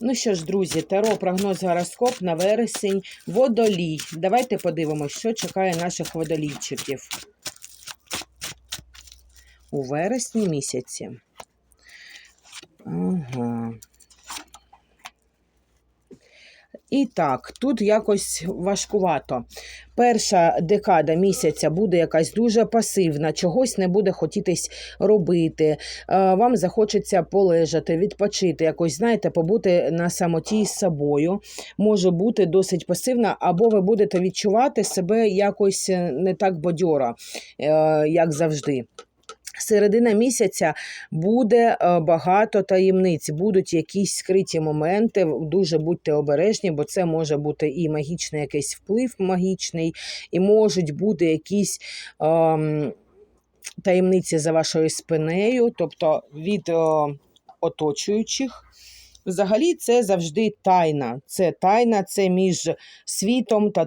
Ну що ж, друзі, таро прогноз гороскоп на вересень, водолій. Давайте подивимось, що чекає наших водолійчиків у вересні місяці. Ага. І так, тут якось важкувато. Перша декада місяця буде якась дуже пасивна, чогось не буде хотітись робити. Е, Вам захочеться полежати, відпочити, якось, знаєте, побути на самоті з собою. Може бути досить пасивна, або ви будете відчувати себе якось е, не так бадьоро, е, як завжди. Середина місяця буде е, багато таємниць, будуть якісь скриті моменти. Дуже будьте обережні, бо це може бути і магічний якийсь вплив магічний, і можуть бути якісь ем, таємниці за вашою спинею, тобто від е, оточуючих. Взагалі, це завжди тайна. Це тайна, це між світом та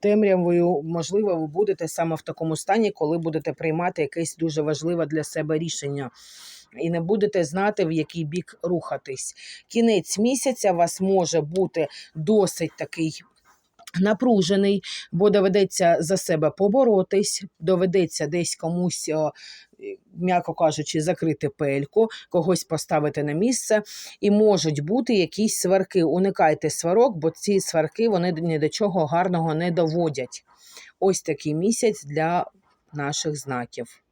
темрявою. Можливо, ви будете саме в такому стані, коли будете приймати якесь дуже важливе для себе рішення. І не будете знати, в який бік рухатись. Кінець місяця у вас може бути досить такий напружений, бо доведеться за себе поборотись, доведеться десь комусь, м'яко кажучи, закрити пельку, когось поставити на місце. І можуть бути якісь сварки. Уникайте сварок, бо ці сварки вони ні до чого гарного не доводять. Ось такий місяць для наших знаків.